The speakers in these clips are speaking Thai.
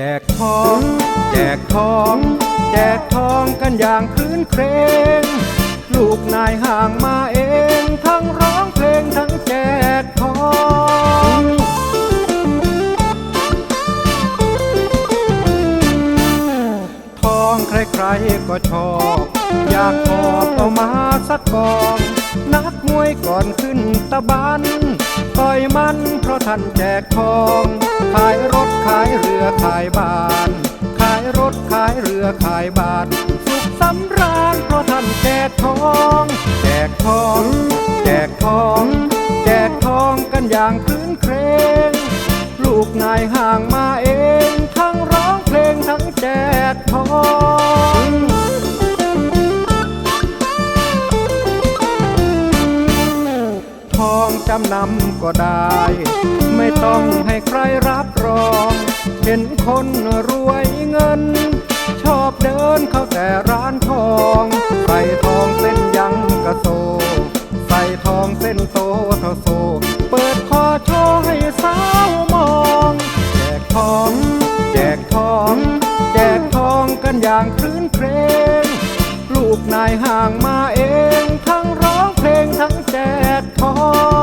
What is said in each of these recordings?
จกทอง แจกทองกันอย่างคลื้นเครงลูกนายห่างมาเอง ทั้งร้องเพลงทั้งแจกทองทองใครๆก็ชอบ อยากขอบเอามาสักกองนักมวยก่อนขึ้นตะบันต่อยมันเพราะท่านแจกทองายบ้าน ขายรถขายเรือขายบ้านสุขสำราญเพราะท่านแจกทองแจกทองแจกทองแจกทองกันอย่างคลื้นเครง ลูกนายห่างมาเอง ทั้งร้องเพลงทั้งแจกทองทองจำนำก็ได้ ไม่ต้องให้ใครรับ เห็นคนรวยเงิน ชอบเดินเข้าแต่ร้านทอง ใส่ทองเส้นยังกระโซ ใส่ทองเส้นโตเท่าโซ เปิดคอโชว์ให้สาวมอง แจกทอง แจกทอง แจกทองกันอย่างคลื้นเครงลูกนายห่างมาเอง ทั้งร้องเพลงทั้งแจกทอง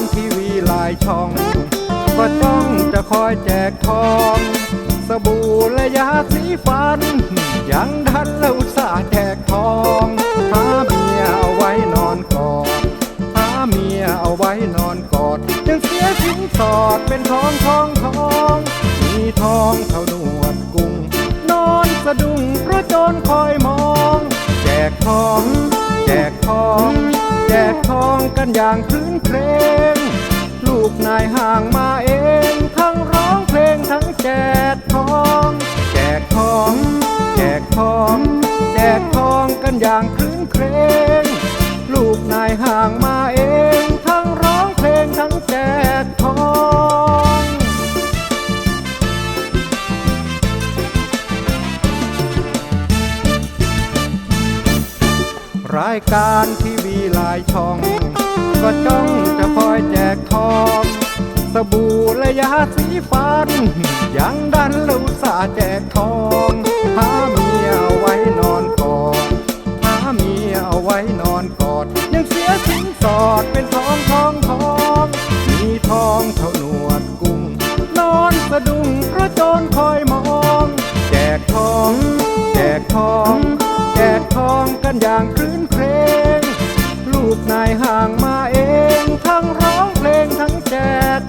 ายการทีวีหลายช่อง ก็จ้องจะคอยแจกทอง สบู่และยาสีฟัน ยังดันแล้วอุตสาห์แจกทองหาเมียเอาไว้นอนกอดหาเมียเอาไว้นอนกอดยังเสียสิ้นสอดเป็นทองทองทอง มีทองเท่านวดกุ้ง นอนสะดุ้งเพราะโจรคอยมอง แจกทอง แจกทอง แจกทองกันอย่างคลื้นเครงลูกนายห่างมาเอง ทั้งร้องเพลงทั้งแจกทอง แจกทอง แจกทอง แจกทองกันอย่างคลื้นเครงลูกนายห่างมาเอง ทั้งร้องเพลงทั้งแจกทองรายการทีีหลายช่อง ก็จ้องจะคอยแจกทองสบู่และยาสีฟัน ยังดันลูสาแจกทองหาเมียเอาไว้นอนกอดหาเมียเอาไว้นอนกอด ยังเสียสินสอดเป็นทองทองทอง มีทองเท่าหนวดกุ้ง นอนสะดุ้งเพราะโจรคอยมอง แจกทอง แจกทอง แจกทองกันอย่างคลื้นูกนายห่างมาเอง ทั้งร้องเพลงทั้งแจก